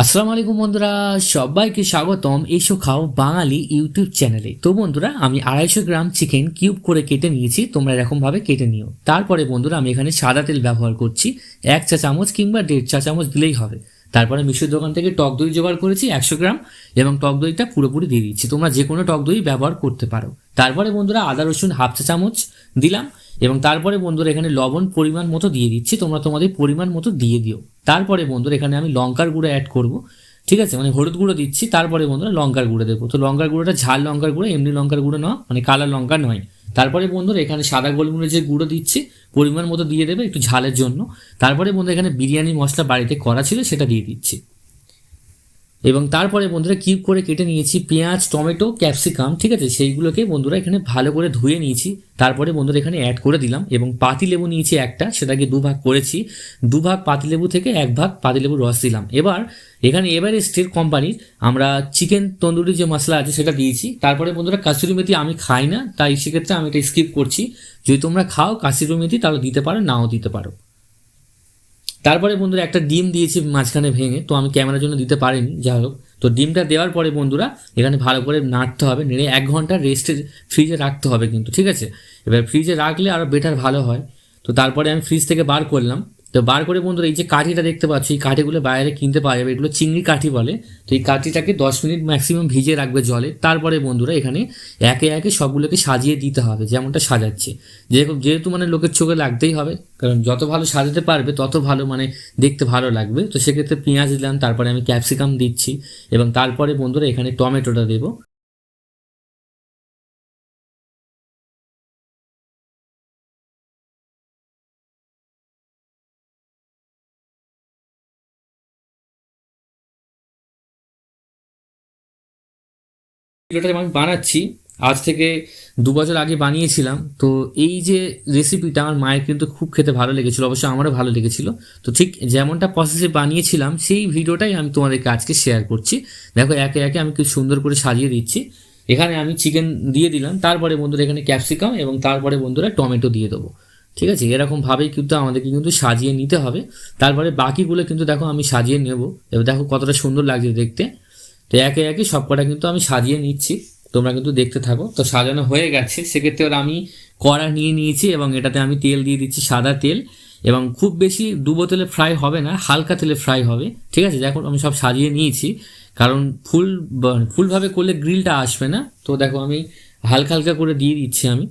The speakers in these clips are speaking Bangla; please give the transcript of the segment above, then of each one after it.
আসসালামু আলাইকুম বন্ধুরা, সবাইকে স্বাগতম এসো খাও বাঙালি ইউটিউব চ্যানেলে। তো বন্ধুরা, আমি আড়াইশো গ্রাম চিকেন কিউব করে কেটে নিয়েছি, তোমরা এরকমভাবে কেটে নিও। তারপরে বন্ধুরা, আমি এখানে সাদা তেল ব্যবহার করছি, এক চা চামচ কিংবা দেড় চা চামচ দিলেই হবে। তারপরে মিষ্টির দোকান থেকে টক দই জোগাড় করেছি একশো গ্রাম, এবং টক দইটা পুরোপুরি দিয়ে দিচ্ছি তোমরা যে কোনো টক দই ব্যবহার করতে পারো। তারপরে বন্ধুরা, আদা রসুন হাফ চা চামচ দিলাম এবং তারপরে বন্ধুরা এখানে লবণ পরিমাণ মতো দিয়ে দিচ্ছি, তোমরা তোমাদের পরিমাণ মতো দিয়ে দিও। তারপরে বন্ধুরা এখানে আমি লঙ্কার গুঁড়ো অ্যাড করব, ঠিক আছে? মানে হলুদ গুঁড়ো দিচ্ছি, তারপরে বন্ধুরা লঙ্কার গুঁড়ো দেবো। তো লঙ্কার গুঁড়োটা ঝাল লঙ্কার গুঁড়ো, এমনি লঙ্কার গুঁড়ো নয় মানে কালার লঙ্কা নয়। তারপরে বন্ধুরা এখানে সাদা গোলমরিচের গুঁড়ো দিচ্ছি, পরিমাণ মতো দিয়ে দেবে একটু ঝালের জন্য। তারপরে বন্ধু এখানে বিরিয়ানি মশলা বাড়িতে করা ছিল, সেটা দিয়ে দিচ্ছি। এবং তারপরে বন্ধুরা কিউব করে কেটে নিয়েছি পেঁয়াজ, টমেটো ক্যাপসিকাম ঠিক আছে? সেইগুলোকে বন্ধুরা এখানে ভালো করে ধুয়ে নিয়েছি। তারপরে বন্ধুরা এখানে অ্যাড করে দিলাম এবং পাতিলেবু নিয়েছি একটা, সেটাকে দু ভাগ করেছি। দু ভাগ পাতিলেবু থেকে এক ভাগ পাতিলেবুর রস দিলাম। এবার এখানে এবারে এভারেস্টের কোম্পানির আমরা চিকেন তন্দুরি যে মশলা আছে সেটা দিয়েছি। তারপরে বন্ধুরা কাসুরি মেথি আমি খাই না, তাই সেক্ষেত্রে আমি এটা স্কিপ করছি। যদি তোমরা খাও কাসুরি মেথি, তাহলে দিতে পারো, নাও দিতে পারো। তারপরে বন্ধুরা একটা ডিম দিয়েছি মাঝখানে ভেঙে, তো আমি ক্যামেরার জন্য দিতে পারিনি, যাই হোক। তো ডিমটা দেওয়ার পরে বন্ধুরা, এখানে ভালো করে নাড়তে হবে, নেড়ে এক ঘণ্টা রেস্টে ফ্রিজে রাখতে হবে কিন্তু, ঠিক আছে? এবার ফ্রিজে রাখলে আরও বেটার ভালো হয়। তো তারপরে আমি ফ্রিজ থেকে বার করলাম। তো বার করে বন্ধুরা এই যে কাঠিটা দেখতে পাচ্ছি, এই কাঠিগুলো বাইরে কিনতে পাওয়া যাবে। এগুলো চিংড়ি কাঠি বলে। তো এই কাঠিটাকে দশ মিনিট ম্যাক্সিমাম ভিজিয়ে রাখবে জলে। তারপরে বন্ধুরা এখানে একে একে সবগুলোকে সাজিয়ে দিতে হবে, যেমনটা সাজাচ্ছে। যেরকম যেহেতু মানে লোকের চোখে লাগতেই হবে, কারণ যত ভালো সাজাতে পারবে, তত ভালো মানে দেখতে ভালো লাগবে। তো সেক্ষেত্রে পেঁয়াজ দিলাম, তারপরে আমি ক্যাপসিকাম দিচ্ছি। এবং তারপরে বন্ধুরা এখানে টমেটোটা দেবো। ভিডিওটা আমি বানাচ্ছি, আজ থেকে দু বছর আগে বানিয়েছিলাম, তো এই যে রেসিপিটা আমার মায়ের কিন্তু খুব খেতে ভালো লেগেছিলো, অবশ্য আমারও ভালো লেগেছিলো। তো ঠিক যেমনটা প্রসেসে বানিয়েছিলাম, সেই ভিডিওটাই আমি তোমাদেরকে আজকে শেয়ার করছি। দেখো, একে একে আমি খুব সুন্দর করে সাজিয়ে দিচ্ছি। এখানে আমি চিকেন দিয়ে দিলাম, তারপরে বন্ধুরা এখানে ক্যাপসিকাম এবং তারপরে বন্ধুরা টমেটো দিয়ে দেবো। ঠিক আছে? এরকমভাবেই কিন্তু আমাদেরকে কিন্তু সাজিয়ে নিতে হবে। তারপরে বাকিগুলো কিন্তু দেখো আমি সাজিয়ে নেব। এবার দেখো কতটা সুন্দর লাগছে দেখতে। তো একে একে সব কটা কিন্তু আমি সাজিয়ে নিচ্ছি। তোমরা কিন্তু দেখতে থাকো। তো সাজানো হয়ে গেছে। সেক্ষেত্রে এবার আমি কড়া নিয়ে নিয়েছি এবং এটাতে আমি তেল দিয়ে দিচ্ছি সাদা তেল। এবং খুব বেশি ডুবো তেলে ফ্রাই হবে না, হালকা তেলে ফ্রাই হবে। ঠিক আছে? দেখো, আমি সব সাজিয়ে নিয়েছি। কারণ ফুল ফুলভাবে করলে গ্রিলটা আসবে না। তো দেখো, আমি হালকা হালকা করে দিয়ে দিচ্ছি আমি।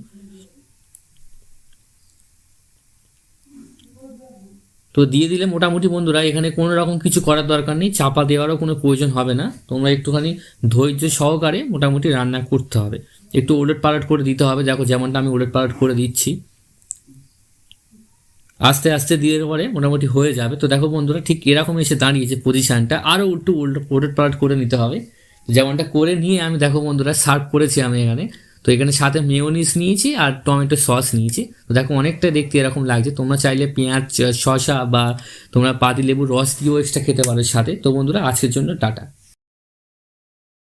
তো দিয়ে দিলে মোটামুটি বন্ধুরা, এখানে কোনো রকম কিছু করার দরকার নেই, চাপা দেওয়ারও কোনো প্রয়োজন হবে না। তোমরা একটুখানি ধৈর্য সহকারে মোটামুটি রান্না করতে হবে। একটু ওলট পালট করে দিতে হবে, দেখো যেমনটা আমি ওলট পালট করে দিচ্ছি। আস্তে আস্তে দিয়ে পরে মোটামুটি হয়ে যাবে। তো দেখো বন্ধুরা, ঠিক এরকম এসে দাঁড়িয়েছে পজিশানটা আরও একটু উল্টো ওলট পালট করে নিতে হবে। যেমনটা করে নিয়ে আমি দেখো বন্ধুরা সার্ভ করেছি আমি এখানে। তো এখানে সাথে মেয়োনিস নিয়েছি আর টমেটো সস নিয়েছি। তো দেখো অনেকটা দেখতে এরকম লাগছে। তোমরা চাইলে পেঁয়াজ শশা বা তোমরা পাতি লেবুর রস দিয়েও এক্সট্রা খেতে পারো সাথে। তো বন্ধুরা, আজকের জন্য টাটা।